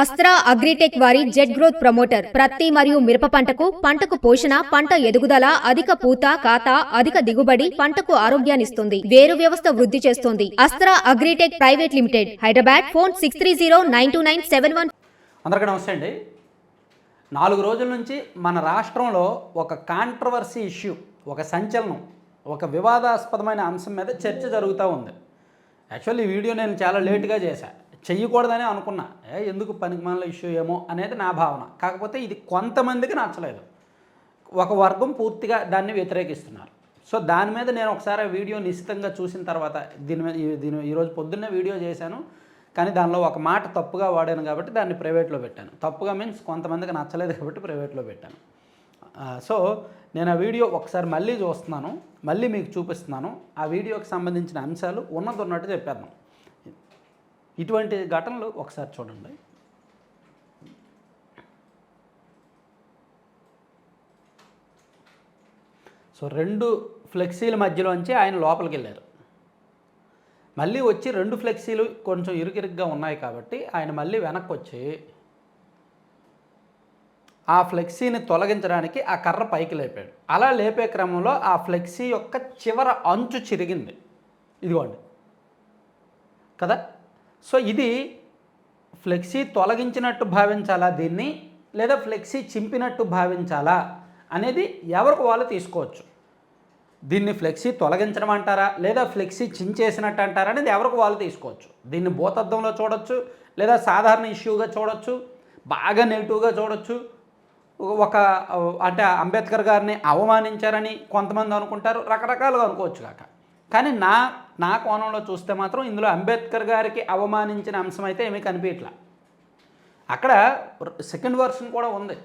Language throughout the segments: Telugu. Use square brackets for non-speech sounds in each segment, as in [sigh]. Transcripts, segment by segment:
అస్త్రా అగ్రిటెక్ వారి జెట్ గ్రోత్ ప్రమోటర్ ప్రత్తి మరియు మిరప పంటకు పంటకు పోషణ పంట ఎదుగుదల అధిక పూత కాత అధిక దిగుబడి పంటకు ఆరోగ్యాన్నిస్తుంది వేరు వ్యవస్థ వృద్ధి చేస్తుంది. Astra agritech private limited Hyderabad phone six three zero nine two nine seven one. అందరికీ నమస్తే అండి. నాలుగు రోజుల నుంచి మన రాష్ట్రంలో ఒక కాంట్రవర్సీ ఇష్యూ ఒక సంచలనం ఒక వివాదాస్పదమైన అంశం మీద చర్చ జరుగుతూ ఉంది. యాక్చువల్లీ వీడియో నేను చాలా లేట్గా చేశాను చెయ్యకూడదని అనుకున్నా. ఏ ఎందుకు పనికిమాల ఇష్యూ ఏమో అనేది నా భావన. కాకపోతే ఇది కొంతమందికి నచ్చలేదు. ఒక వర్గం పూర్తిగా దాన్ని వ్యతిరేకిస్తున్నారు. సో దాని మీద నేను ఒకసారి వీడియో నిశ్చితంగా చూసిన తర్వాత దీని మీద దీని ఈరోజు పొద్దున్నే వీడియో చేశాను. కానీ దానిలో ఒక మాట తప్పుగా వాడాను కాబట్టి దాన్ని ప్రైవేట్లో పెట్టాను. తప్పుగా మీన్స్ కొంతమందికి నచ్చలేదు కాబట్టి ప్రైవేట్లో పెట్టాను. సో నేను ఆ వీడియో ఒకసారి మళ్ళీ చూస్తున్నాను. మళ్ళీ మీకు చూపిస్తున్నాను. ఆ వీడియోకి సంబంధించిన అంశాలు ఉన్నది ఉన్నట్టు చెప్పేద్దాం. ఇటువంటి ఘటనలు ఒకసారి చూడండి. సో రెండు ఫ్లెక్సీల మధ్యలోంచి ఆయన లోపలికి వెళ్ళారు మళ్ళీ వచ్చి రెండు ఫ్లెక్సీలు కొంచెం ఇరుకిరుగ్గా ఉన్నాయి కాబట్టి ఆయన మళ్ళీ వెనక్కి వచ్చి ఆ ఫ్లెక్సీని తొలగించడానికి ఆ కర్ర పైకి లేపాడు. అలా లేపే క్రమంలో ఆ ఫ్లెక్సీ యొక్క చివర అంచు చిరిగింది. ఇదిగోండి. కదా? సో ఇది ఫ్లెక్సీ తొలగించినట్టు భావించాలా దీన్ని? లేదా ఫ్లెక్సీ చింపినట్టు భావించాలా అనేది ఎవరికి వాళ్ళు తీసుకోవచ్చు. దీన్ని ఫ్లెక్సీ తొలగించడం అంటారా? లేదా ఫ్లెక్సీ చించేసినట్టు అంటారా అనేది ఎవరికి వాళ్ళు తీసుకోవచ్చు. దీన్ని భూతద్దంలో చూడొచ్చు లేదా సాధారణ ఇష్యూగా చూడొచ్చు బాగా నెగిటివ్గా చూడొచ్చు. ఒక అంటే అంబేద్కర్ గారిని అవమానించారని కొంతమంది అనుకుంటారు రకరకాలుగా అనుకోవచ్చు కాక. కానీ నా నా కోణంలో చూస్తే మాత్రం ఇందులో అంబేద్కర్ గారికి అవమానించిన అంశం అయితే ఏమీ కనిపించట్లా. అక్కడ సెకండ్ వర్షన్ కూడా ఉంది.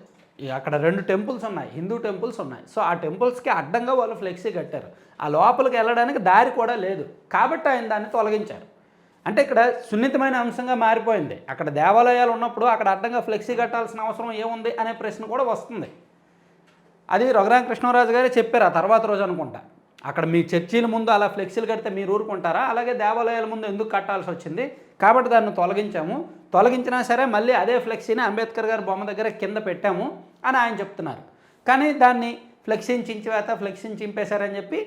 అక్కడ రెండు టెంపుల్స్ ఉన్నాయి హిందూ టెంపుల్స్ ఉన్నాయి. సో ఆ టెంపుల్స్కి అడ్డంగా వాళ్ళు ఫ్లెక్సీ కట్టారు. ఆ లోపలికి వెళ్ళడానికి దారి కూడా లేదు. కాబట్టి ఆయన దాన్ని తొలగించారు. అంటే ఇక్కడ సున్నితమైన అంశంగా మారిపోయింది. అక్కడ దేవాలయాలు ఉన్నప్పుడు అక్కడ అడ్డంగా ఫ్లెక్సీ కట్టాల్సిన అవసరం ఏముంది అనే ప్రశ్న కూడా వస్తుంది. అది రఘురామ కృష్ణరాజు గారే చెప్పారు ఆ తర్వాత రోజు అనుకుంటా. అక్కడ మీ చర్చీల ముందు అలా ఫ్లెక్సీలు కడితే మీరు ఊరుకుంటారా? అలాగే దేవాలయాల ముందు ఎందుకు కట్టాల్సి వచ్చింది? కాబట్టి దాన్ని తొలగించాము. తొలగించినా సరే మళ్ళీ అదే ఫ్లెక్సీని అంబేద్కర్ గారి బొమ్మ దగ్గర కింద పెట్టాము అని ఆయన చెప్తున్నారు. కానీ దాన్ని ఫ్లెక్సీని చించివేత ఫ్లెక్సీని చింపేశారని చెప్పి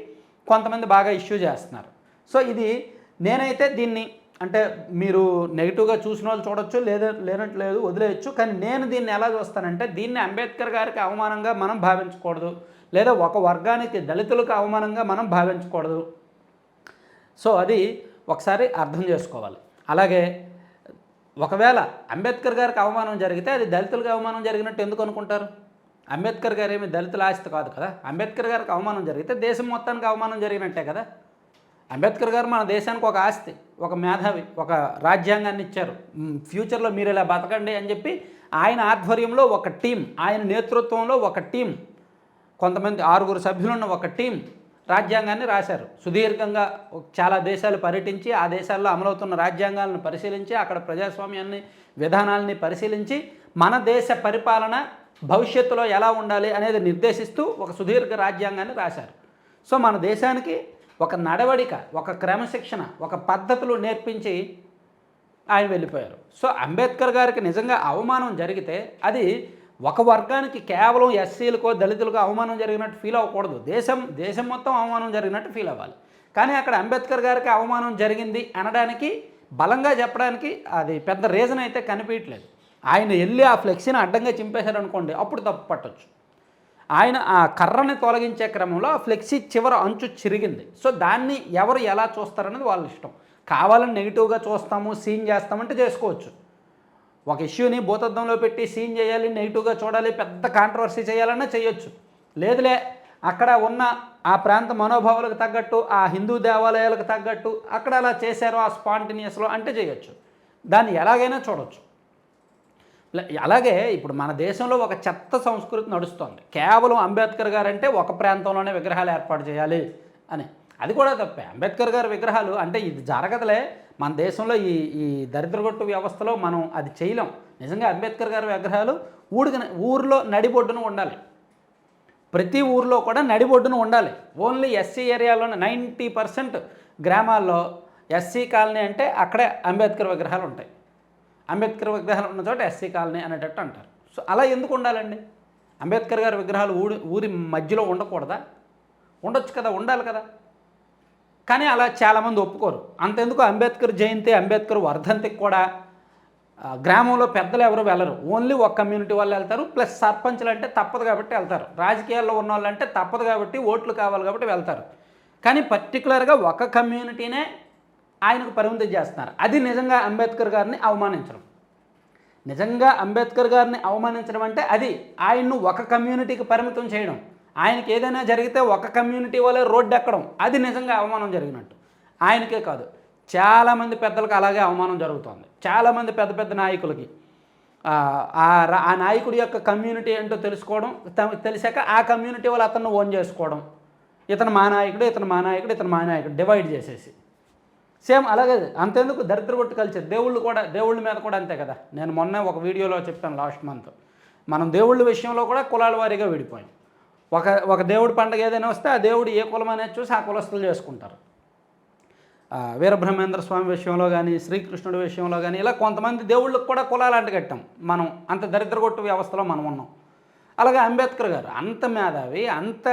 కొంతమంది బాగా ఇష్యూ చేస్తున్నారు. సో ఇది నేనైతే దీన్ని అంటే మీరు నెగిటివ్గా చూసిన వాళ్ళు చూడొచ్చు లేదా లేనట్లేదు వదిలేయచ్చు కానీ నేను దీన్ని ఎలా చూస్తానంటే దీన్ని అంబేద్కర్ గారికి అవమానంగా మనం భావించకూడదు లేదా ఒక వర్గానికి దళితులకు అవమానంగా మనం భావించకూడదు. సో అది ఒకసారి అర్థం చేసుకోవాలి. అలాగే ఒకవేళ అంబేద్కర్ గారికి అవమానం జరిగితే అది దళితులకు అవమానం జరిగినట్టు ఎందుకు అనుకుంటారు? అంబేద్కర్ గారు ఏమి దళితుల ఆస్తి కాదు కదా. అంబేద్కర్ గారికి అవమానం జరిగితే దేశం మొత్తానికి అవమానం జరిగినట్టే కదా. అంబేద్కర్ గారు మన దేశానికి ఒక ఆస్తి ఒక మేధావి ఒక రాజ్యాంగాన్ని ఇచ్చారు. ఫ్యూచర్లో మీరు ఇలా బతకండి అని చెప్పి ఆయన ఆధ్వర్యంలో ఒక టీం ఆయన నేతృత్వంలో ఒక టీం కొంతమంది ఆరుగురు సభ్యులున్న ఒక టీం రాజ్యాంగాన్ని రాశారు. సుదీర్ఘంగా చాలా దేశాలు పర్యటించి ఆ దేశాల్లో అమలవుతున్న రాజ్యాంగాలను పరిశీలించి అక్కడ ప్రజాస్వామ్యాన్ని విధానాలని పరిశీలించి మన దేశ పరిపాలన భవిష్యత్తులో ఎలా ఉండాలి అనేది నిర్దేశిస్తూ ఒక సుదీర్ఘ రాజ్యాంగాన్ని రాశారు. సో మన దేశానికి ఒక నడవడిక ఒక క్రమశిక్షణ ఒక పద్ధతులు నేర్పించి ఆయన వెళ్ళిపోయారు. సో అంబేద్కర్ గారికి నిజంగా అవమానం జరిగితే అది ఒక వర్గానికి కేవలం ఎస్సీలకో దళితులకో అవమానం జరిగినట్టు ఫీల్ అవ్వకూడదు. దేశం దేశం మొత్తం అవమానం జరిగినట్టు ఫీల్ అవ్వాలి. కానీ అక్కడ అంబేద్కర్ గారికి అవమానం జరిగింది అనడానికి బలంగా చెప్పడానికి అది పెద్ద రీజన్ అయితే కనిపించట్లేదు ఆయన వెళ్ళి ఆ ఫ్లెక్సీని అడ్డంగా చింపేశారు అనుకోండి అప్పుడు తప్పు పట్టొచ్చు. ఆయన ఆ కర్రని తొలగించే క్రమంలో ఆ ఫ్లెక్సీ చివర అంచు చిరిగింది. సో దాన్ని ఎవరు ఎలా చూస్తారనేది వాళ్ళ ఇష్టం. కావాలని నెగిటివ్గా చూస్తాము సీన్ చేస్తామంటే చేసుకోవచ్చు. ఒక ఇష్యూని భూతద్దంలో పెట్టి సీన్ చేయాలి నెగిటివ్గా చూడాలి పెద్ద కాంట్రవర్సీ చేయాలన్నా చేయొచ్చు. లేదులే అక్కడ ఉన్న ఆ ప్రాంత మనోభావాలకు తగ్గట్టు ఆ హిందూ దేవాలయాలకు తగ్గట్టు అక్కడ అలా చేశారు ఆ స్పాంటినియస్లో అంటే చేయొచ్చు. దాన్ని ఎలాగైనా చూడొచ్చు. అలాగే ఇప్పుడు మన దేశంలో ఒక చెత్త సంస్కృతి నడుస్తోంది. కేవలం అంబేద్కర్ గారు అంటే ఒక ప్రాంతంలోనే విగ్రహాలు ఏర్పాటు చేయాలి అని. అది కూడా తప్పే. అంబేద్కర్ గారి విగ్రహాలు అంటే ఇది జరగదులే. మన దేశంలో ఈ ఈ దరిద్రగొట్టు వ్యవస్థలో మనం అది చేయలేం. నిజంగా అంబేద్కర్ గారి విగ్రహాలు ఊడికి ఊరిలో నడిబొడ్డున ఉండాలి. ప్రతి ఊర్లో కూడా నడిబొడ్డున ఉండాలి. ఓన్లీ ఎస్సీ ఏరియాలోనే నైంటీ పర్సెంట్ గ్రామాల్లో ఎస్సీ కాలనీ అంటే అక్కడే అంబేద్కర్ విగ్రహాలు ఉంటాయి. అంబేద్కర్ విగ్రహాలు ఉన్న చోట ఎస్సీ కాలనీ అనేటట్టు అంటారు. సో అలా ఎందుకు ఉండాలండి? అంబేద్కర్ గారి విగ్రహాలు ఊరి ఊరి మధ్యలో ఉండకూడదా? ఉండొచ్చు కదా ఉండాలి కదా. కానీ అలా చాలామంది ఒప్పుకోరు. అంతెందుకు అంబేద్కర్ జయంతి అంబేద్కర్ వర్ధంతికి కూడా గ్రామంలో పెద్దలు ఎవరు వెళ్ళరు. ఓన్లీ ఒక కమ్యూనిటీ వాళ్ళు వెళ్తారు. ప్లస్ సర్పంచ్లు అంటే తప్పదు కాబట్టి వెళ్తారు. రాజకీయాల్లో ఉన్న వాళ్ళు అంటే తప్పదు కాబట్టి ఓట్లు కావాలి కాబట్టి వెళ్తారు. కానీ పర్టికులర్గా ఒక కమ్యూనిటీనే ఆయనకు పరిమితం చేస్తున్నారు. అది నిజంగా అంబేద్కర్ గారిని అవమానించడం. నిజంగా అంబేద్కర్ గారిని అవమానించడం అంటే అది ఆయన్ను ఒక కమ్యూనిటీకి పరిమితం చేయడం. ఆయనకి ఏదైనా జరిగితే ఒక కమ్యూనిటీ వల్ల రోడ్డు ఎక్కడం. అది నిజంగా అవమానం జరిగినట్టు. ఆయనకే కాదు. చాలామంది పెద్దలకు అలాగే అవమానం జరుగుతోంది. చాలామంది పెద్ద పెద్ద నాయకులకి. ఆ, రా- ఆ నాయకుడి యొక్క కమ్యూనిటీ ఏంటో తెలుసుకోవడం తెలిసాక ఆ కమ్యూనిటీ వాళ్ళు అతన్ని ఓన్ చేసుకోవడం. ఇతను మా నాయకుడు ఇతను మా నాయకుడు ఇతను మా నాయకుడు డివైడ్ చేసేసి. సేమ్ అలాగే అంతెందుకు? దరిద్ర కొట్టు కల్చర్ దేవుళ్ళు కూడా దేవుళ్ళ మీద కూడా అంతే కదా. నేను మొన్న ఒక వీడియోలో చెప్పాను లాస్ట్ మంత్. మనం దేవుళ్ళ విషయంలో కూడా కులాల వారీగా విడిపోయాం. ఒక ఒక దేవుడి పండగ ఏదైనా వస్తే ఆ దేవుడు ఏ కులం అనేది చూసి ఆ కులస్తులు చేసుకుంటారు. వీరబ్రహ్మేంద్ర స్వామి విషయంలో కానీ శ్రీకృష్ణుడి విషయంలో కానీ ఇలా కొంతమంది దేవుళ్ళకి కూడా కులాలు అంటగట్టాం మనం అంత దరిద్ర కొట్టు వ్యవస్థలో మనం ఉన్నాం. అలాగే అంబేద్కర్ గారు అంత మేధావి అంత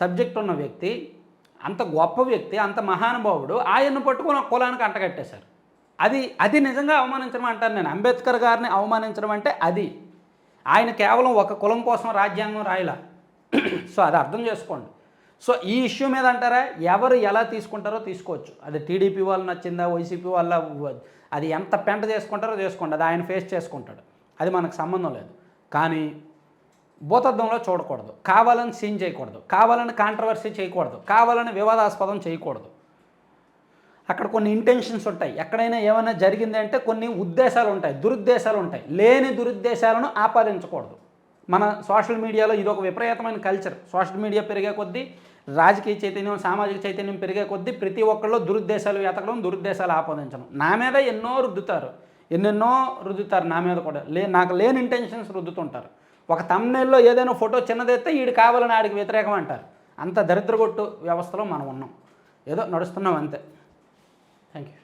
సబ్జెక్ట్ ఉన్న వ్యక్తి అంత గొప్ప వ్యక్తి అంత మహానుభావుడు ఆయన్ను పట్టుకుని ఒక కులానికి అంటగట్టేశారు అది అది నిజంగా అవమానించడం అంటాను నేను. అంబేద్కర్ గారిని అవమానించడం అంటే అది. ఆయన కేవలం ఒక కులం కోసం రాజ్యాంగం రాయలా. [clears throat] సో అది అర్థం చేసుకోండి. సో ఈ ఇష్యూ మీద అంటారా? ఎవరు ఎలా తీసుకుంటారో తీసుకోవచ్చు. అది టీడీపీ వాళ్ళు నచ్చిందా? వైసీపీ వాళ్ళ అది ఎంత పెంట చేసుకుంటారో చేసుకోండి అది ఆయన ఫేస్ చేసుకుంటాడు. అది మనకు సంబంధం లేదు. కానీ భూతద్దంలో చూడకూడదు. కావాలని సీన్ చేయకూడదు. కావాలని కాంట్రవర్సీ చేయకూడదు. కావాలని వివాదాస్పదం చేయకూడదు. అక్కడ కొన్ని ఇంటెన్షన్స్ ఉంటాయి. ఎక్కడైనా ఏమైనా జరిగింది అంటే కొన్ని ఉద్దేశాలు ఉంటాయి. దురుద్దేశాలు ఉంటాయి. లేని దురుద్దేశాలను ఆపాదించకూడదు. మన సోషల్ మీడియాలో ఇది ఒక విపరీతమైన కల్చర్ సోషల్ మీడియా పెరిగే కొద్దీ రాజకీయ చైతన్యం సామాజిక చైతన్యం పెరిగే కొద్దీ ప్రతి ఒక్కళ్ళు దురుద్దేశాలు వెతకడం దురుద్దేశాలు ఆపాదించడం. నా మీద ఎన్నో రుద్దుతారు. ఎన్నెన్నో రుద్దుతారు నా మీద కూడా. లే నాకు లేని ఇంటెన్షన్స్ రుద్దుతుంటారు. ఒక తమ్నేల్లో ఏదైనా ఫోటో చిన్నదైతే వీడు కావాలని ఆడికి వ్యతిరేకం అంటారు. అంత దరిద్రగొట్టు వ్యవస్థలో మనం ఉన్నాం. ఏదో నడుస్తున్నాం అంతే. Thank you